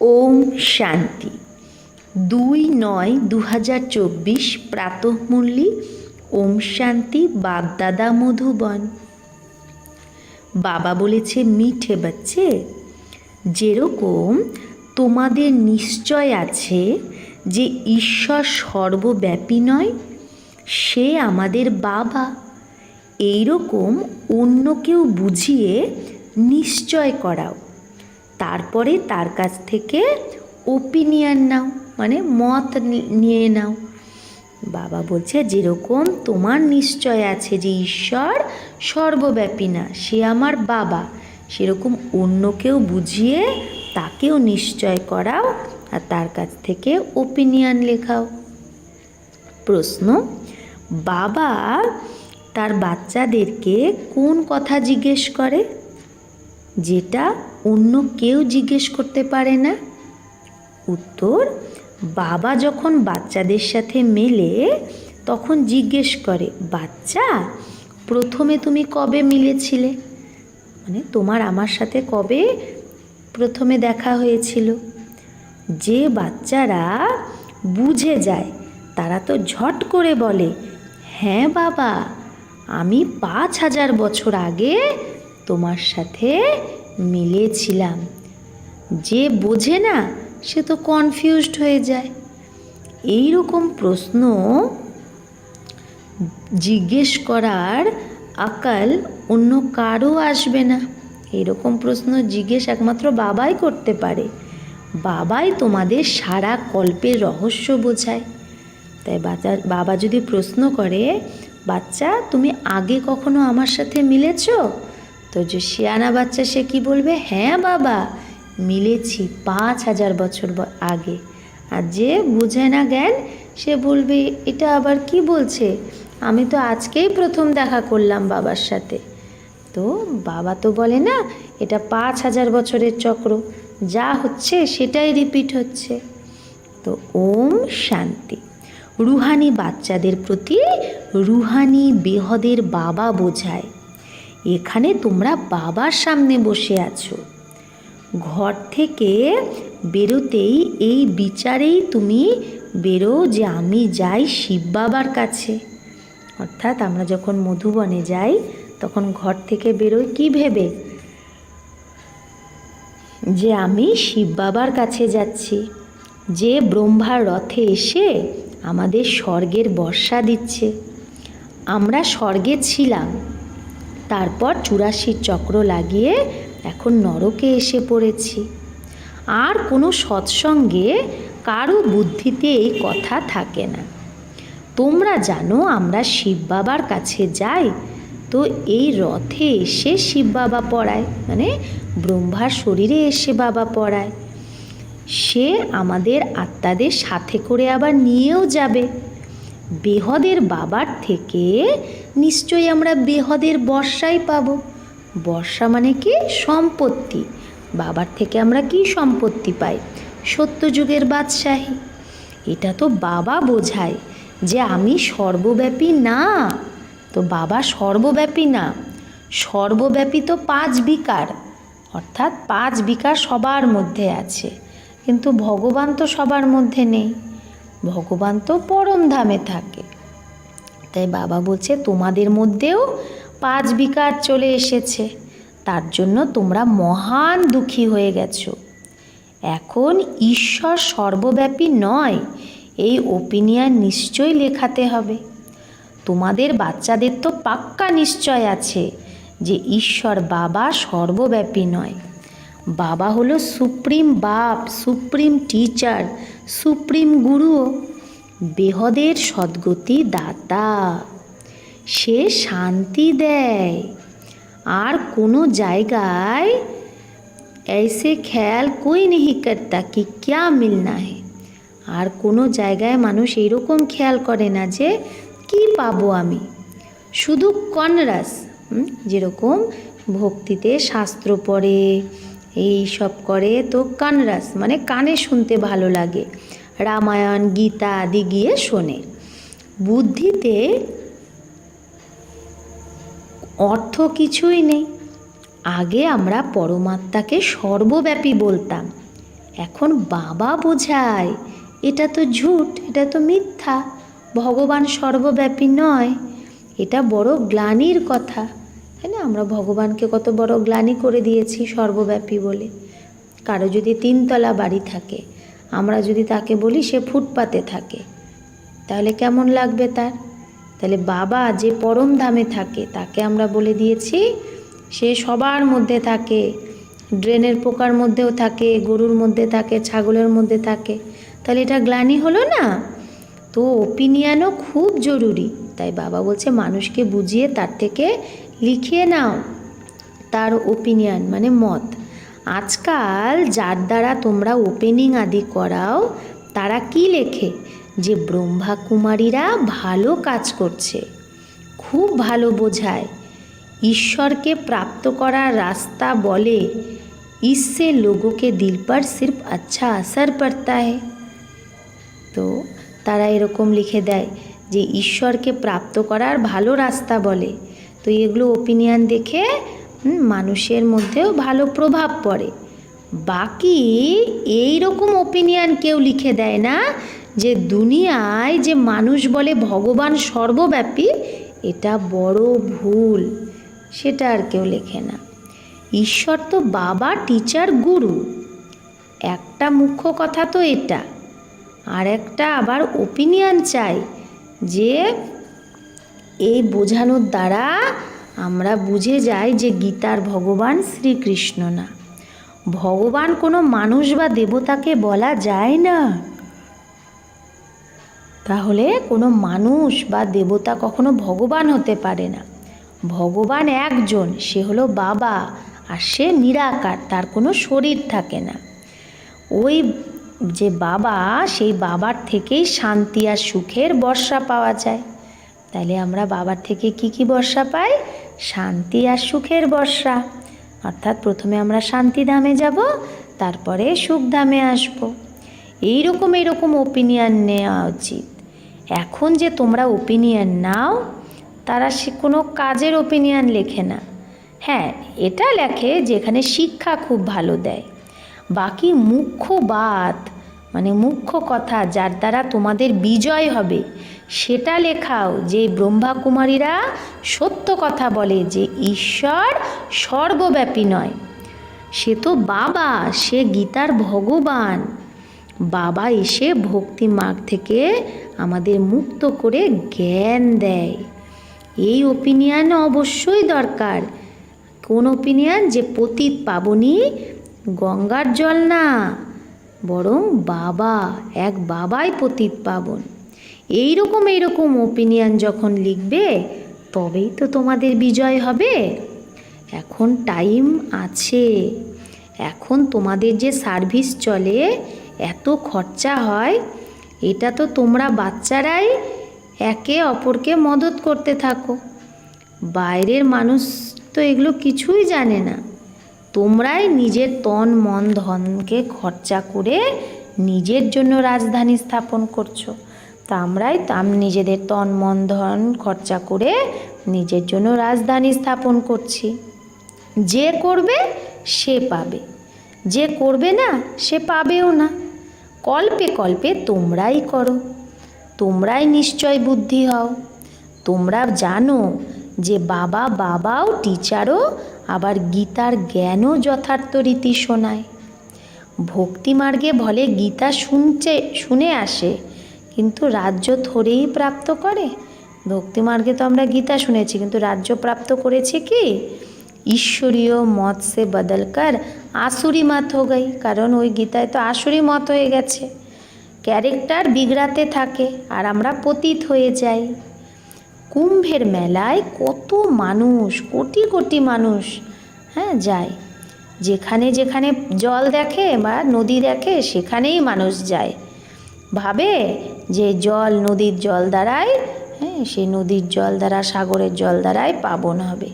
ওম শান্তি। দুই নয় দু হাজার চব্বিশ প্রাতঃমূল্যি ওম শান্তি বাগদাদা মধুবন। বাবা বলেছে, মিঠে বাচ্চে, যেরকম তোমাদের নিশ্চয় আছে যে ঈশ্বর সর্বব্যাপী নয়, সে আমাদের বাবা। এইরকম অন্য কেউ বুঝিয়ে নিশ্চয় করাও। তারপরে তার কাছ থেকে ওপিনিয়ন নাও মানে মত নিয়ে নাও। বাবা বলছে, যেরকম তোমার নিশ্চয় আছে যে ঈশ্বর সর্বব্যাপী না, সে আমার বাবা। সেরকম অন্য কেউ বুঝিয়ে তাকেও নিশ্চয় করাও আর তার কাছ থেকে ওপিনিয়ন লেখাও। প্রশ্ন, বাবা তার বাচ্চাদেরকে কোন কথা জিজ্ঞেস করে? যেটা অন্য কেউ জিজ্ঞেস করতে পারে না? উত্তর, বাবা যখন বাচ্চাদের সাথে মেলে, তখন জিজ্ঞেস করে, বাচ্চা, প্রথমে তুমি কবে মিলেছিলে? মানে তোমার আমার সাথে কবে প্রথমে দেখা হয়েছিল? যে বাচ্চারা বুঝে যায়, তারা তো ঝট করে বলে হ্যাঁ বাবা, আমি পাঁচ হাজার বছর আগে তোমার সাথে মিলেছিলাম। যে বোঝে না, সে তো কনফিউজড হয়ে যায়। এই রকম প্রশ্ন জিজ্ঞেস করার আকাল অন্য কারও আসবে না। এরকম প্রশ্ন জিজ্ঞেস একমাত্র বাবাই করতে পারে। বাবাই তোমাদের সারা কল্পের রহস্য বোঝায়। তাই বাচ্চা, বাবা যদি প্রশ্ন করে, বাচ্চা, তুমি আগে কখনো আমার সাথে মিলেছ? তো যে শিয়ানা বাচ্চা সে কি বলবে? হ্যাঁ বাবা, মিলেছি পাঁচ হাজার বছর আগে। আর যে বুঝে না জ্ঞান, সে বলবে, এটা আবার কি বলছে? আমি তো আজকেই প্রথম দেখা করলাম বাবার সাথে। তো বাবা তো বলে, না, এটা পাঁচ হাজার বছরের চক্র। যা হচ্ছে সেটাই রিপিট হচ্ছে। তো ওম শান্তি। রুহানি বাচ্চাদের প্রতি রুহানি বেহদের বাবা বোঝায়। এখানে তোমরা বাবার সামনে বসে আছো। ঘর থেকে বেরোতেই এই বিচারেই তুমি বেরো যে আমি যাই শিব বাবার কাছে। অর্থাৎ আমরা যখন মধুবনে যাই, তখন ঘর থেকে বেরোই কি ভেবে? যে আমি শিব বাবার কাছে যাচ্ছি। যে ব্রহ্মার রথে এসে আমাদের স্বর্গের বর্ষা দিচ্ছে। আমরা স্বর্গে ছিলাম। তারপর চুরাশির চক্র লাগিয়ে এখন নরকে এসে পড়েছি। আর কোনো সৎসঙ্গে কারও বুদ্ধিতে এই কথা থাকে না। তোমরা জানো আমরা শিব বাবার কাছে যাই, তো এই রথে এসে শিব বাবা পড়ায় মানে ব্রহ্মার শরীরে এসে বাবা পড়ায়। সে আমাদের আত্মাদের সাথে করে আবার নিয়েও যাবে। বেহদের বাবার থেকে নিশ্চয়ই আমরা বেহদের বর্ষাই পাবো। বর্ষা মানে কি? সম্পত্তি। বাবার থেকে আমরা কি সম্পত্তি পাই? সত্যযুগের বাদশাহী। এটা তো বাবা বোঝায় যে আমি সর্বব্যাপী না। তো বাবা সর্বব্যাপী না। সর্বব্যাপী তো পাঁচ বিকার। অর্থাৎ পাঁচ বিকার সবার মধ্যে আছে। কিন্তু ভগবান তো সবার মধ্যে নেই। ভগবান তো পরম ধামে থাকে। তাই বাবা বলছে, তোমাদের মধ্যেও পাঁচ বিকার চলে এসেছে। তার জন্য তোমরা মহান দুঃখী হয়ে গেছো। এখন ঈশ্বর সর্বব্যাপী নয়, এই ওপিনিয়ন নিশ্চয়ই লেখাতে হবে। তোমাদের বাচ্চাদের তো পাক্কা নিশ্চয় আছে যে ঈশ্বর বাবা সর্বব্যাপী নয়। বাবা হলো সুপ্রিম বাপ, সুপ্রিম টিচার, সুপ্রিম গুরুও বেহদের সদ্গতি দাতা। সে শান্তি দেয়। আর কোনো জায়গায় এসে খেয়াল কই নেহি কর্তা কি ক্যা মিলনা হে। আর কোনো জায়গায় মানুষ এইরকম খেয়াল করে না যে কি পাবো আমি। শুধু কনরাস যেরকম ভক্তিতে শাস্ত্র পড়ে। এই সব করে তো কানরাস মানে কানে শুনতে ভালো লাগে। রামায়ণ, গীতা আদি গিয়ে শোনে। বুদ্ধিতে অর্থ কিছুই নেই। আগে আমরা পরমাত্মাকে সর্বব্যাপী বলতাম। এখন বাবা বোঝায়, এটা তো ঝুট, এটা তো মিথ্যা। ভগবান সর্বব্যাপী নয়, এটা বড় গ্লানির কথা। তাই না? আমরা ভগবানকে কত বড় গ্লানি করে দিয়েছি সর্বব্যাপী বলে। কারও যদি তিনতলা বাড়ি থাকে, আমরা যদি তাকে বলি সে ফুটপাতে থাকে, তাহলে কেমন লাগবে তার? তাহলে বাবা যে পরম ধামে থাকে, তাকে আমরা বলে দিয়েছি, সে সবার মধ্যে থাকে, ড্রেনের পোকার মধ্যেও থাকে, গরুর মধ্যে থাকে, ছাগলের মধ্যে থাকে। তাহলে এটা গ্লানি হলো না? তো ওপিনিয়নও খুব জরুরি। তাই বাবা বলছে, মানুষকে বুঝিয়ে তার থেকে লিখিয়ে নাও তার ওপিনিয়ন মানে মত আজকাল যার দ্বারা তোমরা ওপেনিং আদি করাও তারা কি লেখে যে ব্রহ্মা কুমারীরা ভালো কাজ করছে খুব ভালো বোঝায় ঈশ্বরকে প্রাপ্ত করার রাস্তা বলে इससे लोगों के दिल पर सिर्फ अच्छा असर पड़ता है তো তারা এরকম লিখে দেয় যে ঈশ্বরকে প্রাপ্ত করার ভালো রাস্তা বলে তো এগুলো ওপিনিয়ন দেখে মানুষের মধ্যেও ভালো প্রভাব পড়ে। বাকি এই রকম ওপিনিয়ন কেউ লিখে দেয় না যে দুনিয়ায় যে মানুষ বলে ভগবান সর্বব্যাপী, এটা বড় ভুল। সেটা আর কেউ লেখে না। ঈশ্বর তো বাবা টিচার গুরু। একটা মুখ্য কথা তো এটা। আর একটা আবার ওপিনিয়ন চাই যে এই বোঝানোর দ্বারা আমরা বুঝে যাই যে গীতার ভগবান শ্রীকৃষ্ণ না। ভগবান কোনো মানুষ বা দেবতাকে বলা যায় না। তাহলে কোনো মানুষ বা দেবতা কখনো ভগবান হতে পারে না। ভগবান একজন, সে হলো বাবা, আর সে নিরাকার, তার কোনো শরীর থাকে না। ওই যে বাবা, সেই বাবার থেকেই শান্তি আর সুখের বর্ষা পাওয়া যায়। তাহলে আমরা বাবার থেকে কি কি বর্ষা পাই? শান্তি আর সুখের বর্ষা। অর্থাৎ প্রথমে আমরা শান্তিধামে যাব, তারপরে সুখধামে আসব। এইরকম এইরকম ওপিনিয়ন নেওয়া উচিত। এখন যে তোমরা ওপিনিয়ন নাও, তারা সে কোনো কাজের ওপিনিয়ন লেখে না। হ্যাঁ এটা লেখে যেখানে শিক্ষা খুব ভালো দেয়। বাকি মুখ্য বাত মানে মুখ্য কথা যার দ্বারা তোমাদের বিজয় হবে, সেটা লেখাও যে ব্রহ্মা কুমারীরা সত্য কথা বলে যে ঈশ্বর সর্বব্যাপী নয়। সে তো বাবা, সে গীতার ভগবান। বাবা এসে ভক্তি মার্গ থেকে আমাদের মুক্ত করে জ্ঞান দেয়। এই ওপিনিয়ন অবশ্যই দরকার। কোন ওপিনিয়ন যে পতিত পাবনি, গঙ্গার জল না। বরং বাবা এক বাবাই পতিত পাবন। এইরকম এইরকম ওপিনিয়ন যখন লিখবে, তবেই তো তোমাদের বিজয় হবে। এখন টাইম আছে। এখন তোমাদের যে সার্ভিস চলে, এত খরচা হয়, এটা তো তোমরা বাচ্চারাই একে অপরকে মদত করতে থাকো। বাইরের মানুষ তো এগুলো কিছুই জানে না। তোমরাই নিজের তন, মন, ধনকে খরচা করে নিজের জন্য রাজধানী স্থাপন করছ। তা আমরাই তাম নিজেদের তন, মন, ধন খরচা করে নিজের জন্য রাজধানী স্থাপন করছি। যে করবে, সে পাবে। যে করবে না, সে পাবেও না। কল্পে কল্পে তোমরাই করো। তোমরাই নিশ্চয় বুদ্ধি হও। তোমরা জানো যে বাবা, বাবাও, টিচারও আবার গীতার জ্ঞানও যথার্থ রীতি শোনায়। ভক্তিমার্গে বলে গীতা শুনছে, শুনে আসে, কিন্তু রাজ্য থরেই প্রাপ্ত করে? ভক্তিমার্গে তো আমরা গীতা শুনেছি, কিন্তু রাজ্য প্রাপ্ত করেছে কি? ঈশ্বরীয় মত সে বদলকর আসুরি মত হো গই, কারণ ওই গীতায় তো আসুরি মত হয়ে গেছে। ক্যারেক্টার বিগড়াতে থাকে, আর আমরা পতিত হয়ে যাই। কুম্ভের মেলায় কত মানুষ, কোটি কোটি মানুষ হ্যাঁ যায়। যেখানে যেখানে জল দেখে বা নদী দেখে, সেখানেই মানুষ যায়। ভাবে যে জল নদীর জল দ্বারাই হ্যাঁ সে নদীর জল দ্বারা, সাগরের জল দ্বারাই পাবন হবে।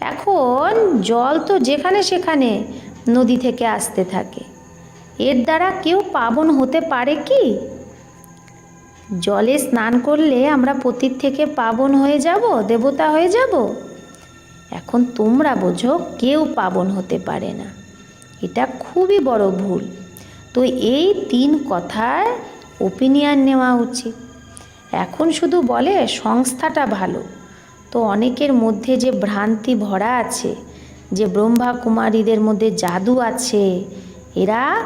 এখন জল তো যেখানে সেখানে নদী থেকে আসতে থাকে। এর দ্বারা কেউ পাবন হতে পারে কি? জলে স্নান করলে আমরা পতির থেকে পাবন হয়ে যাব, দেবতা হয়ে যাব? এখন তোমরা বোঝো কেউ পাবন হতে পারে না। এটা খুবই বড় ভুল। তো এই তিন কথার ওপিনিয়ন নেওয়া উচিত। এখন শুধু বলে সংস্থাটা ভালো। তো অনেকের মধ্যে যে ভ্রান্তি ভরা আছে, যে ব্রহ্মা কুমারীদের মধ্যে জাদু আছে, এরা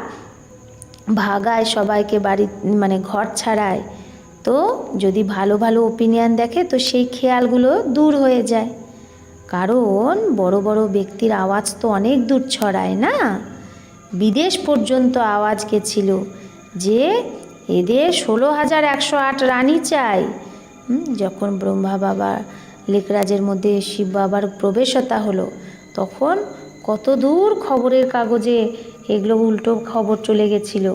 ভাগায় সবাইকে বাড়ি মানে ঘর ছাড়ায়। তো যদি ভালো ভালো ওপিনিয়ন দেখে, তো সেই খেয়ালগুলো দূর হয়ে যায়। কারণ বড় বড় ব্যক্তির আওয়াজ তো অনেক দূর ছড়ায় না? বিদেশ পর্যন্ত আওয়াজ গেছিল যে এদের ষোলো হাজার একশো আট রানী চাই। যখন ব্রহ্মা বাবা লেকরাজের মধ্যে শিব বাবার প্রবেশতা হলো, তখন কত দূর খবরের কাগজে এগুলো উল্টো খবর চলে গেছিল।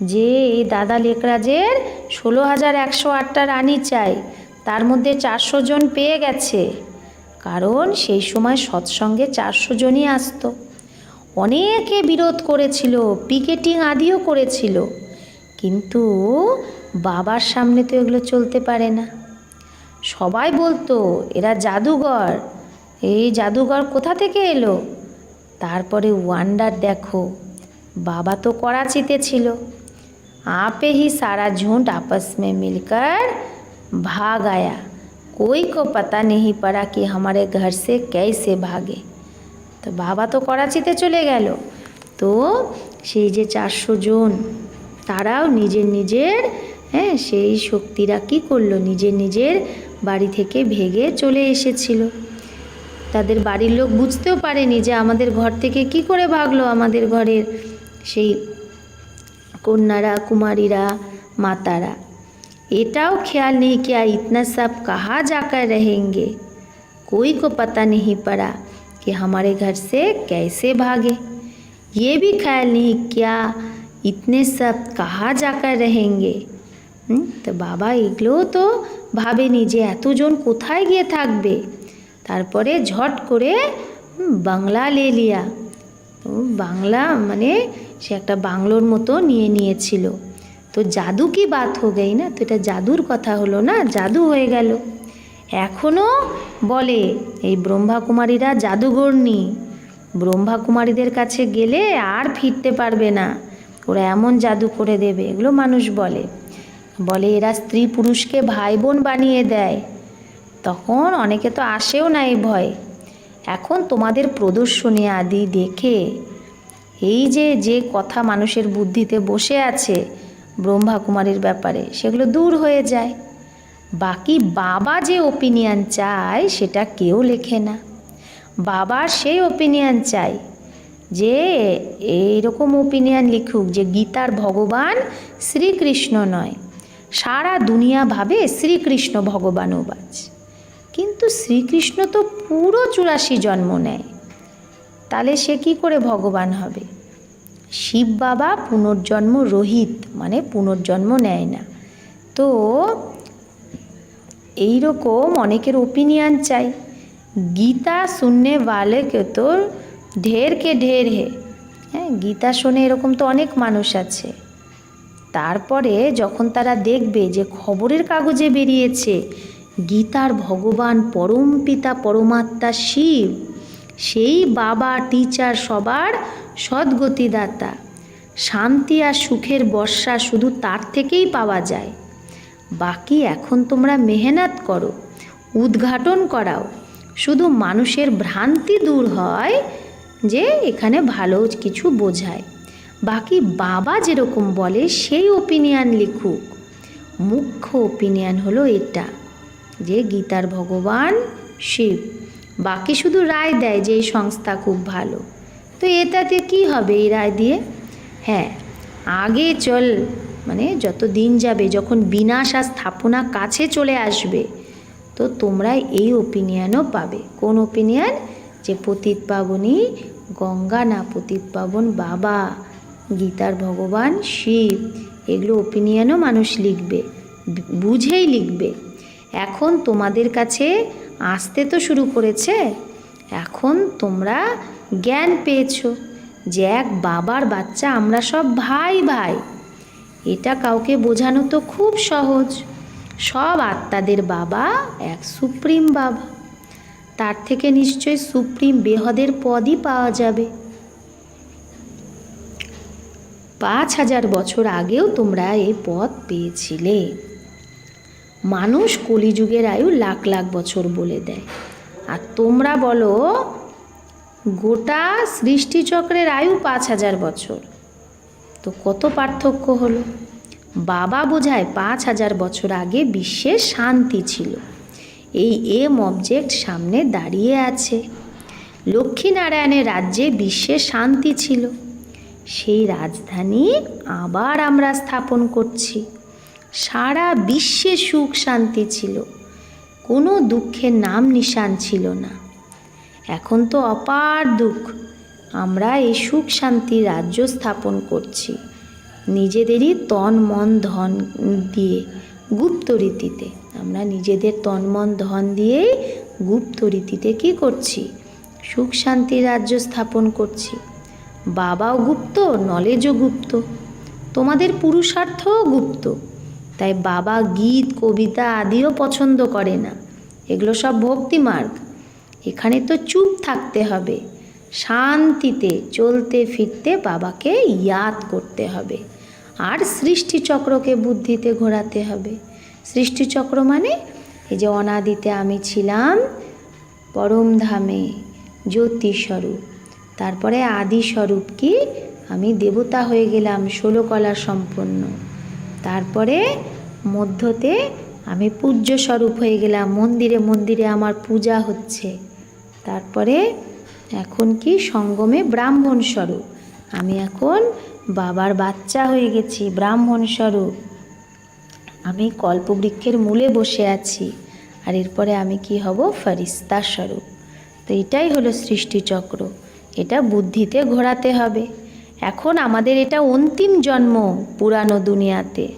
যে এই দাদা লেকরাজের ষোলো হাজার একশো আটটা রানী চাই তার মধ্যে চারশো জন পেয়ে গেছে। কারণ সেই সময় সৎসঙ্গে চারশো জনই আসতো। অনেকে বিরোধ করেছিল, পিকেটিং আদিও করেছিল। কিন্তু বাবার সামনে তো এগুলো চলতে পারে না। সবাই বলতো, এরা জাদুঘর। এই জাদুঘর কোথা থেকে এলো? তারপরে ওয়ান্ডার দেখো, বাবা তো করাচিতে ছিল। आपे ही सारा झूठ आपस में मिलकर भाग आया कोई को पता नहीं पड़ा कि हमारे घर से कैसे भागे তো বাবা তো করাচিতে চলে গেল তো সেই যে চারশো জন তারাও নিজের নিজের হ্যাঁ সেই শক্তিরা কী করলো নিজের নিজের বাড়ি থেকে ভেগে চলে এসেছিল তাদের বাড়ির লোক বুঝতেও পারেনি যে আমাদের ঘর থেকে কি করে ভাগলো আমাদের ঘরের সেই কন্যারা কুমারীরা মাতারা এটাও ख्याल नहीं किया इतना सब कहाँ जाकर रहेंगे कोई को पता नहीं पड़ा कि हमारे घर से कैसे भागे ये भी ख्याल नहीं किया इतने सब कहाँ जाकर रहेंगे হুম, তো বাবা এগুলোও তো ভাবেনি যে এতজন কোথায় গিয়ে থাকবে তারপরে ঝট করে হুম, বাংলা লে লিয়া তো বাংলা মানে সে একটা বাংলোর মতো নিয়ে নিয়েছিল। তো জাদু কি বাত হো গই না? তো এটা জাদুর কথা হলো না? জাদু হয়ে গেল। এখনও বলে, এই ব্রহ্মা কুমারীরা জাদুগর্ণী ব্রহ্মা কুমারীদের কাছে গেলে আর ফিরতে পারবে না। ওরা এমন জাদু করে দেবে। এগুলো মানুষ বলে। বলে, এরা স্ত্রী পুরুষকে ভাই বোন বানিয়ে দেয়। তখন অনেকে তো আসেও না এই ভয়। এখন তোমাদের প্রদর্শনী আদি দেখে এই যে যে কথা মানুষের বুদ্ধিতে বসে আছে ব্রহ্মা কুমারীর ব্যাপারে, সেগুলো দূর হয়ে যায়। বাকি বাবা যে ওপিনিয়ন চায়, সেটা কেউ লেখে না। বাবার সেই ওপিনিয়ন চাই যে, এইরকম ওপিনিয়ন লিখুক যে গীতার ভগবান শ্রীকৃষ্ণ নয়। সারা দুনিয়া ভাবে শ্রীকৃষ্ণ ভগবানও বাজ। কিন্তু শ্রীকৃষ্ণ তো পুরো চুরাশি জন্ম নেয়। তাহলে সে কি করে ভগবান হবে? শিব বাবা পুনর্জন্ম রহিত মানে পুনর্জন্ম নেয় না। তো এই রকম অনেকের ওপিনিয়ন চাই। গীতা শুনে বালে কে তো ঢেরকে ঢের হে। হ্যাঁ গীতা শোনে এরকম তো অনেক মানুষ আছে। তারপরে যখন তারা দেখবে যে খবরের কাগজে বেরিয়েছে, গীতার ভগবান পরম পিতা পরমাত্মা শিব সেই বাবা টিচার সবার সদ্গতিদাতা। শান্তি আর সুখের বর্ষা শুধু তার থেকেই পাওয়া যায়। বাকি এখন তোমরা মেহনত করো, উদ্ঘাটন করাও। শুধু মানুষের ভ্রান্তি দূর হয় যে এখানে ভালো কিছু বোঝায়। বাকি বাবা যেরকম বলে সেই ওপিনিয়ন লিখুক। মুখ্য ওপিনিয়ন হলো এটা যে গীতার ভগবান শিব। বাকি শুধু রায় দেয় যে এই সংস্থা খুব ভালো। তো এটাতে কি হবে এই রায় দিয়ে? হ্যাঁ আগে চল মানে যত দিন যাবে, যখন বিনাশ আর স্থাপনা কাছে চলে আসবে, তো তোমরা এই ওপিনিয়নও পাবে। কোন ওপিনিয়ন যে পতিত পাবনী গঙ্গা না পতিত পাবন বাবা, গীতার ভগবান শিব। এগুলো ওপিনিয়নও মানুষ লিখবে, বুঝেই লিখবে। এখন তোমাদের কাছে আসতে তো শুরু করেছে। এখন তোমরা জ্ঞান পেয়েছ যে এক বাবার বাচ্চা আমরা সব ভাই ভাই। এটা কাউকে বোঝানো তো খুব সহজ। সব আত্মাদের বাবা এক সুপ্রিম বাবা। তার থেকে নিশ্চয়ই সুপ্রিম বেহদের পদই পাওয়া যাবে। পাঁচ হাজার বছর আগেও তোমরা এই পথ পেয়েছিলে। মানুষ কলিযুগের আয়ু লাখ লাখ বছর বলে দেয়। আর তোমরা বলো, গোটা সৃষ্টিচক্রের আয়ু পাঁচ হাজার বছর। তো কত পার্থক্য হলো? বাবা বোঝায় পাঁচ হাজার বছর আগে বিশ্বে শান্তি ছিল। এই এম অবজেক্ট সামনে দাঁড়িয়ে আছে। লক্ষ্মীনারায়ণের রাজ্যে বিশ্বে শান্তি ছিল। সেই রাজধানী আবার আমরা স্থাপন করছি। সারা বিশ্বে সুখ শান্তি ছিল। কোনো দুঃখের নাম নিশান ছিল না। এখন তো অপার দুঃখ। আমরা এই সুখ শান্তি রাজ্য স্থাপন করছি। নিজেদেরই তন, মন, ধন দিয়ে গুপ্ত রীতিতে। আমরা নিজেদের তন, মন, ধন দিয়েই গুপ্ত রীতিতে কী করছি? সুখ শান্তি রাজ্য স্থাপন করছি। বাবাও গুপ্ত, নলেজও গুপ্ত। তোমাদের পুরুষার্থও গুপ্ত। তাই বাবা গীত, কবিতা আদিও পছন্দ করে না। এগুলো সব ভক্তি মার্গ। এখানে তো চুপ থাকতে হবে। শান্তিতে চলতে ফিরতে বাবাকে ইয়াদ করতে হবে। আর সৃষ্টিচক্রকে বুদ্ধিতে ঘোরাতে হবে। সৃষ্টিচক্র মানে এই যে অনাদিতে আমি ছিলাম পরম ধামে জ্যোতিস্বরূপ তারপরে আদি স্বরূপ কি আমি দেবতা হয়ে গেলাম ষোলো কলা সম্পন্ন। তারপরে মধ্যতে আমি পূজ্য স্বরূপ হয়ে গেলাম, মন্দিরে মন্দিরে আমার পূজা হচ্ছে। তারপরে এখন কি? সঙ্গমে ব্রাহ্মণ স্বরূপ। আমি এখন বাবার বাচ্চা হয়ে গেছি, ব্রাহ্মণ স্বরূপ। আমি কল্পবৃক্ষের মূলে বসে আছি, আর এরপরে আমি কি হব? ফরিস্তা স্বরূপ। তো এটাই হলো সৃষ্টিচক্র। এটা বুদ্ধিতে ঘোরাতে হবে। এখন আমাদের এটা অন্তিম জন্ম পুরানো দুনিয়াতে।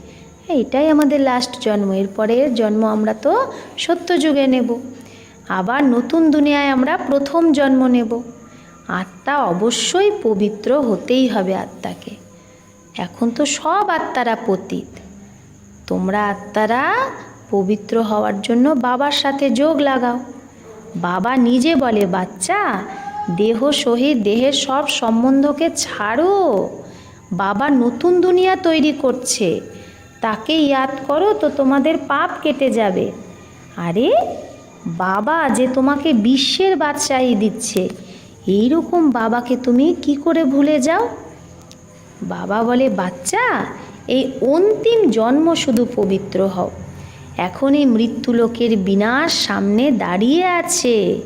এটাই আমাদের লাস্ট জন্ম। এরপরের জন্ম আমরা তো সত্যযুগে নেব। আবার নতুন দুনিয়ায় আমরা প্রথম জন্ম নেব। আত্মা অবশ্যই পবিত্র হতেই হবে আত্মাকে। এখন তো সব আত্মারা পতীত। তোমরা আত্মারা পবিত্র হওয়ার জন্য বাবার সাথে যোগ লাগাও। বাবা নিজে বলে, বাচ্চা দেহ সহিত দেহের সব সম্বন্ধকে ছাড়ো। বাবা নতুন দুনিয়া তৈরি করছে। তাকে ইয়াদ করো তো তোমাদের পাপ কেটে যাবে। আরে, বাবা যে তোমাকে বিশ্বের বাদশাহী দিচ্ছে, এইরকম বাবাকে তুমি কি করে ভুলে যাও? বাবা বলে, বাচ্চা, এই অন্তিম জন্ম শুধু পবিত্র হও। এখন এই মৃত্যুলোকের বিনাশ সামনে দাঁড়িয়ে আছে।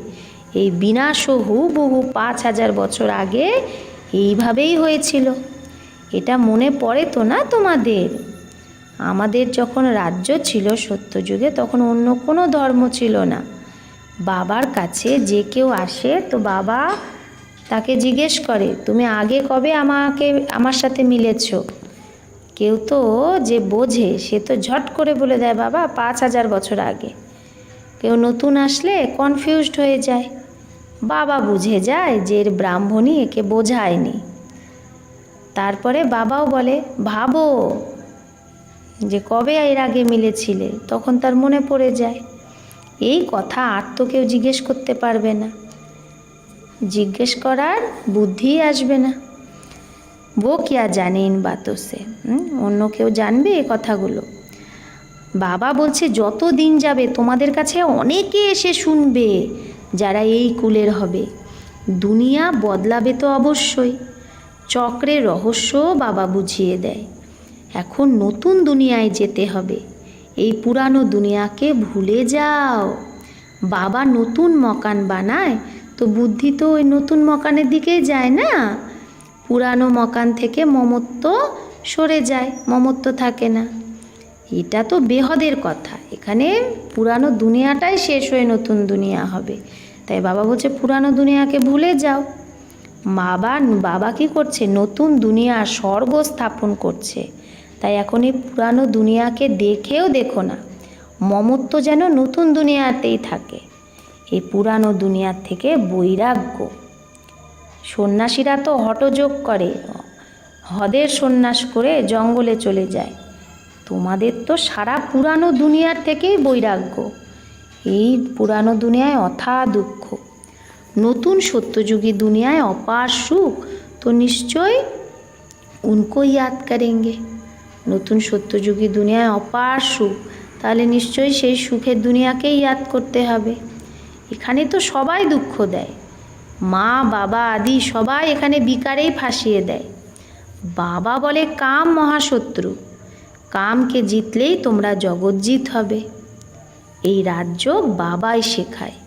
এই বিনাশও হুবহু পাঁচ হাজার বছর আগে এইভাবেই হয়েছিল। এটা মনে পড়ে তো না তোমাদের? আমাদের যখন রাজ্য ছিল সত্যযুগে, তখন অন্য কোনো ধর্ম ছিল না। বাবার কাছে যে কেউ আসে, তো বাবা তাকে জিজ্ঞেস করে, তুমি আগে কবে আমাকে, আমার সাথে মিলেছ? কেউ তো যে বোঝে, সে তো ঝট করে বলে দেয়, বাবা, পাঁচ হাজার বছর আগে। কেউ নতুন আসলে কনফিউজড হয়ে যায়। বাবা বুঝে যায় যে এর ব্রাহ্মণী একে বোঝায়নি। তারপরে বাবাও বলে, ভাবো যে কবে এর আগে মিলেছিলে? তখন তার মনে পড়ে যায়। এই কথা আর তো কেউ জিজ্ঞেস করতে পারবে না। জিজ্ঞেস করার বুদ্ধিই আসবে না। বো কিয়া জানে ইন বাতো সে? হুম? অন্য কেউ জানবে এ কথাগুলো। বাবা বলছে যত দিন যাবে তোমাদের কাছে অনেকে এসে শুনবে। যারা এই কুলের হবে। দুনিয়া বদলাবে তো অবশ্যই। চক্রের রহস্য বাবা বুঝিয়ে দেয়। এখন নতুন দুনিয়ায় যেতে হবে। এই পুরানো দুনিয়াকে ভুলে যাও। বাবা নতুন মকান বানায়, তো বুদ্ধি তো ওই নতুন মকানের দিকেই যায় না? পুরানো মকান থেকে মমত্ব সরে যায়, মমত্ব থাকে না। এটা তো বেহদের কথা। এখানে পুরানো দুনিয়াটাই শেষ হয়ে নতুন দুনিয়া হবে। তাই বাবা বলছে, পুরানো দুনিয়াকে ভুলে যাও। বাবা বাবা কি করছে? নতুন দুনিয়া স্বর্গ স্থাপন করছে। তাই এখন এই পুরানো দুনিয়াকে দেখেও দেখো না। মমত্ব যেন নতুন দুনিয়াতেই থাকে। এই পুরানো দুনিয়ার থেকে বৈরাগ্য। সন্ন্যাসীরা তো হঠযোগ করে। হদের সন্ন্যাস করে জঙ্গলে চলে যায়। তোমাদের তো সারা পুরানো দুনিয়ার থেকেই বৈরাগ্য। এই পুরানো দুনিয়ায় অথা দুঃখ। নতুন সত্যযুগী দুনিয়ায় অপার সুখ তো নিশ্চয় উনকো ইয়াদ করেঙ্গে। নতুন সত্যযুগী দুনিয়ায় অপার সুখ, তাহলে নিশ্চয়ই সেই সুখের দুনিয়াকেই ইয়াদ করতে হবে। এখানে তো সবাই দুঃখ দেয়। মা, বাবা আদি সবাই এখানে বিকারেই ফাঁসিয়ে দেয়। বাবা বলে কাম মহাশত্রু। কামকে জিতলেই তোমরা জগৎজিৎ হবে। এই রাজ্য বাবাই শেখায়,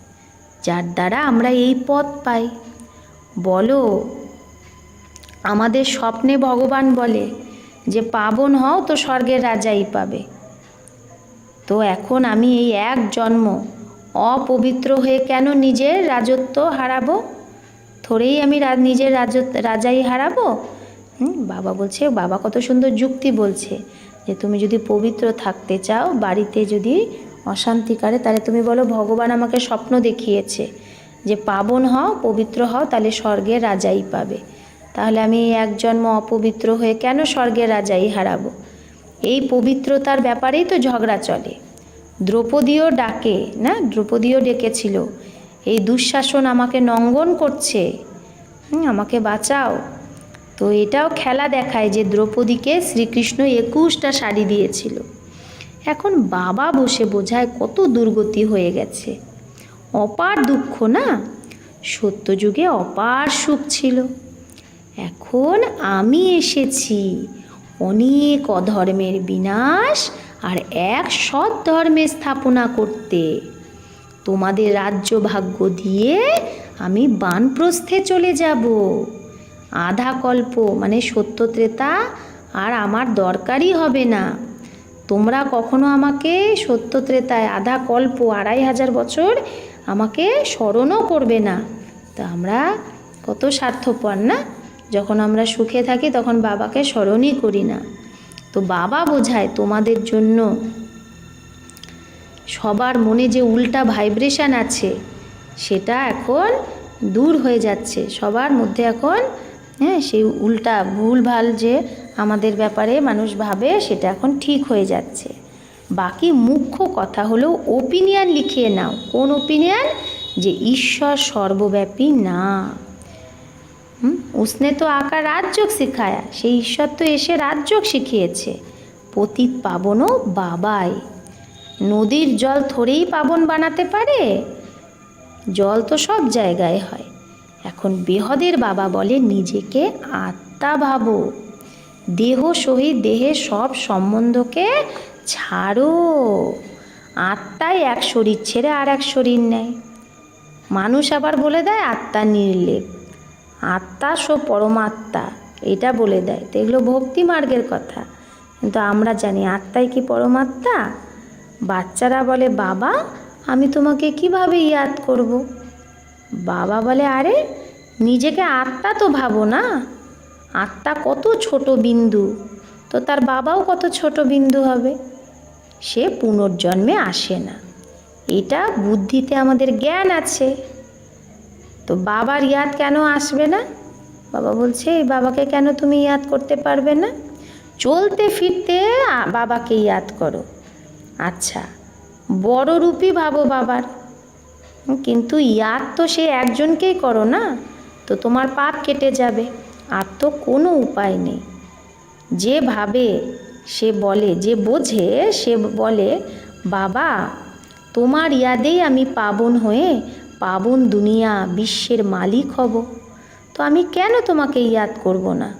যার দ্বারা আমরা এই পথ পাই। বলো, আমাদের স্বপ্নে ভগবান বলে যে, পাবন হও তো স্বর্গের রাজাই পাবে। তো এখন আমি এই এক জন্ম অপবিত্র হয়ে কেন নিজের রাজত্ব হারাবো? থোড়েই আমি নিজের রাজত্ব, রাজাই হারাবো? বাবা বলছে, বাবা কত সুন্দর যুক্তি বলছে যে, তুমি যদি পবিত্র থাকতে চাও, বাড়িতে যদি অশান্তি করে, তাহলে তুমি বলো ভগবান আমাকে স্বপ্ন দেখিয়েছে যে পাবন হও, পবিত্র হও, তাহলে স্বর্গের রাজাই পাবে। তাহলে আমি এক জন্ম অপবিত্র হয়ে কেন স্বর্গের রাজাই হারাবো? এই পবিত্রতার ব্যাপারেই তো ঝগড়া চলে। দ্রৌপদীও ডাকে, না? দ্রৌপদীও ডেকেছিল, এই দুঃশাসন আমাকে নঙ্গন করছে আমাকে বাঁচাও। তো এটাও খেলা দেখায় যে দ্রৌপদীকে শ্রীকৃষ্ণ একুশটা শাড়ি দিয়েছিল। এখন বাবা বসে বোঝায় কত দুর্গতি হয়ে গেছে। অপার দুঃখ না? সত্যযুগে অপার সুখ ছিল। এখন আমি এসেছি। অনেক অধর্মের বিনাশ আর এক সৎ ধর্মের স্থাপনা করতে। তোমাদের রাজ্য ভাগ্য দিয়ে আমি বানপ্রস্থে চলে যাব। আধা কল্প মানে সত্য ত্রেতা আর আমার দরকারই হবে না। তোমরা কখনো আমাকে সত্য ত্রেতায় আধা কল্প আড়াই হাজার বছর আমাকে স্মরণও করবে না। তো আমরা কত স্বার্থপর না? যখন আমরা সুখে থাকি তখন বাবাকে স্মরণই করি না। তো বাবা বোঝায় তোমাদের জন্য সবার মনে যে উল্টা ভাইব্রেশন আছে, সেটা এখন দূর হয়ে যাচ্ছে। সবার মধ্যে এখন হ্যাঁ সেই উল্টা ভুলভাল যে আমাদের ব্যাপারে মানুষ ভাবে সেটা এখন ঠিক হয়ে যাচ্ছে। বাকি মুখ্য কথা হলো ওপিনিয়ন লিখিয়ে নাও। কোন ওপিনিয়ন যে ঈশ্বর সর্বব্যাপী না। উসনে তো আঁকা রাজযোগ শিখায়া। সেই ঈশ্বর তো এসে রাজযোগ শিখিয়েছে। পতিত পাবনও বাবাই। নদীর জল থরেই পাবন বানাতে পারে? জল তো সব জায়গায় হয়। এখন বেহদের বাবা বলে, নিজেকে আত্মা ভাবো। দেহ সহিত দেহের সব সম্বন্ধকে ছাড়ো। আত্মায় এক শরীর ছেড়ে আর এক শরীর নেয়। মানুষ আবার বলে দেয়, আত্মা নির্লেপ। আত্মা সো পরমাত্মা, এটা বলে দেয়। তো এগুলো ভক্তি মার্গের কথা। কিন্তু আমরা জানি আত্মাই কি পরমাত্মা? বাচ্চারা বলে, বাবা, আমি তোমাকে কীভাবে ইয়াদ করব? বাবা বলে, আরে, নিজেকে আত্মা তো ভাবো না। আত্মা কত ছোট বিন্দু? তো তার বাবাও কত ছোট বিন্দু হবে? সে পুনর্জন্মে আসে না। এটা বুদ্ধিতে আমাদের জ্ঞান আছে। তো বাবার ইয়াদ কেন আসবে না? বাবা বলছে, এই বাবাকে কেন তুমি ইয়াদ করতে পারবে না? চলতে ফিরতে বাবাকে ইয়াদ করো। আচ্ছা বড় রূপই ভাবো বাবার। কিন্তু ইয়াদ তো সে একজনকেই করো না? তো তোমার পাপ কেটে যাবে। আর তো কোনো উপায় নেই। যে ভাবে সে বলে, যে বোঝে, সে বলে, বাবা, তোমার ইয়াদেই আমি পাবন হয়ে পাবন দুনিয়া বিশ্বের মালিক হব। তো আমি কেন তোমাকে ইয়াদ করব না?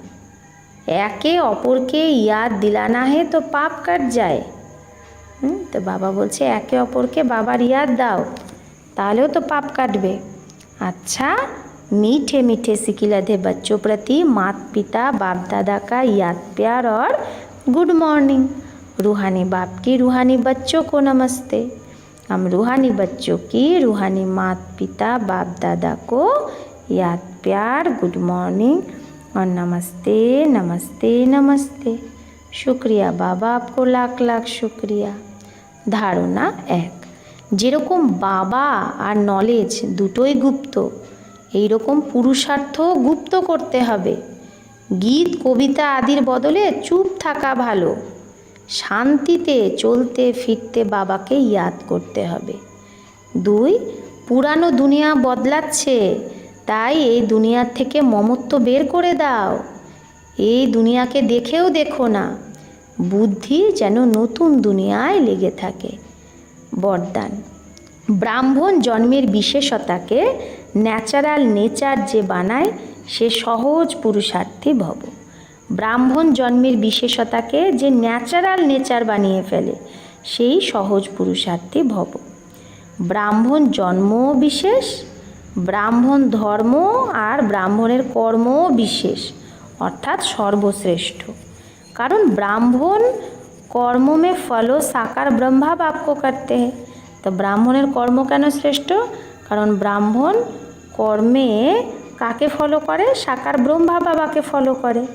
একে অপরকে ইয়াদ দিলা না হে তো পাপ কাট যায়। হুম, তো বাবা বলছে, একে অপরকে বাবার ইয়াদ দাও, তাহলেও তো পাপ কাটবে। আচ্ছা मीठे मीठे सिकिलधे बच्चों प्रति मात पिता बाप दादा का याद प्यार और गुड मॉर्निंग रूहानी बाप की रूहानी बच्चों को नमस्ते हम रूहानी बच्चों की रूहानी मात पिता बाप दादा को याद प्यार गुड मॉर्निंग और नमस्ते नमस्ते नमस्ते शुक्रिया बाबा आपको लाख लाख शुक्रिया ধারণা এক যেরকম বাবা আর নলেজ দুটোই গুপ্ত এই রকম পুরুষার্থ গুপ্ত করতে হবে। গীত, কবিতা আদির বদলে চুপ থাকা ভালো। শান্তিতে চলতে ফিরতে বাবাকে ইয়াদ করতে হবে। দুই, পুরানো দুনিয়া বদলাচ্ছে, তাই এই দুনিয়ার থেকে মমত্ব বের করে দাও। এই দুনিয়াকে দেখেও দেখো না, বুদ্ধি যেন নতুন দুনিয়ায় লেগে থাকে। বরদান। ব্রাহ্মণ জন্মের বিশেষতাকে ন্যাচারাল নেচার যে বানায়, সে সহজ পুরুষার্থী ভব। ব্রাহ্মণ জন্মের বিশেষতাকে যে ন্যাচারাল নেচার বানিয়ে ফেলে, সেই সহজ পুরুষার্থী ভব। ব্রাহ্মণ জন্মও বিশেষ, ব্রাহ্মণ ধর্ম আর ব্রাহ্মণের কর্মও বিশেষ, অর্থাৎ সর্বশ্রেষ্ঠ। কারণ ব্রাহ্মণ কর্ম में ফলো সাকার ব্রহ্মা বাক্য করতে हैं তো ব্রাহ্মণের কর্ম কেন শ্রেষ্ঠ? কারণ ব্রাহ্মণ কর্মে কাকে ফলো করে? সাকার ব্রহ্মা বাবাকে ফলো করে।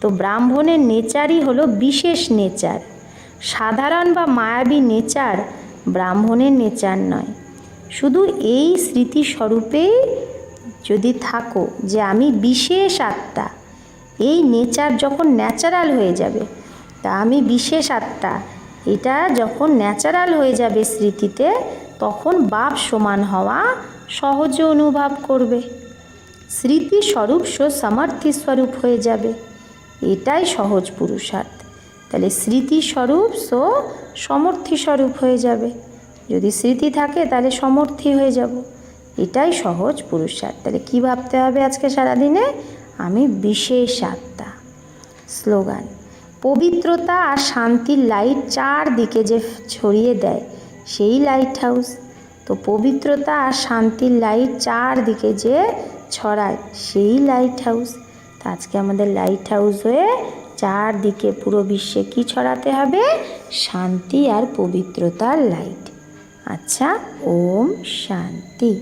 তো ব্রাহ্মণের নেচারই হলো বিশেষ নেচার। সাধারণ বা মায়াবী নেচার ব্রাহ্মণের নেচার নয়। শুধু এই স্মৃতিস্বরূপেই যদি থাকো যে আমি বিশেষ আত্মা, এই নেচার যখন ন্যাচারাল হয়ে যাবে, তা আমি বিশেষ আত্মা, এটা যখন ন্যাচারাল হয়ে যাবে স্মৃতিতে তখন বাপ সমান হওয়া সহজে অনুভব করবে। স্মৃতিস্বরূপ সো সামর্থ্য স্বরূপ হয়ে যাবে। এটাই সহজ পুরুষার্থ। তাহলে স্মৃতিস্বরূপ সো সমর্থী স্বরূপ হয়ে যাবে। যদি স্মৃতি থাকে তাহলে সমর্থী হয়ে যাব। এটাই সহজ পুরুষার্থ। তাহলে কী ভাবতে হবে আজকে সারাদিনে? আমি বিশেষ আত্মা। স্লোগান, পবিত্রতা আর শান্তির লাইট চারদিকে যে ছড়িয়ে দেয় সেই লাইট হাউস তো পবিত্রতা আর শান্তির লাইট চারদিকে যে ছড়ায়, সেই লাইট হাউস তো আজকে আমাদের লাইট হাউস হয়ে চারদিকে পুরো বিশ্বে কি ছড়াতে হবে? শান্তি আর পবিত্রতার লাইট আচ্ছা ওম শান্তি।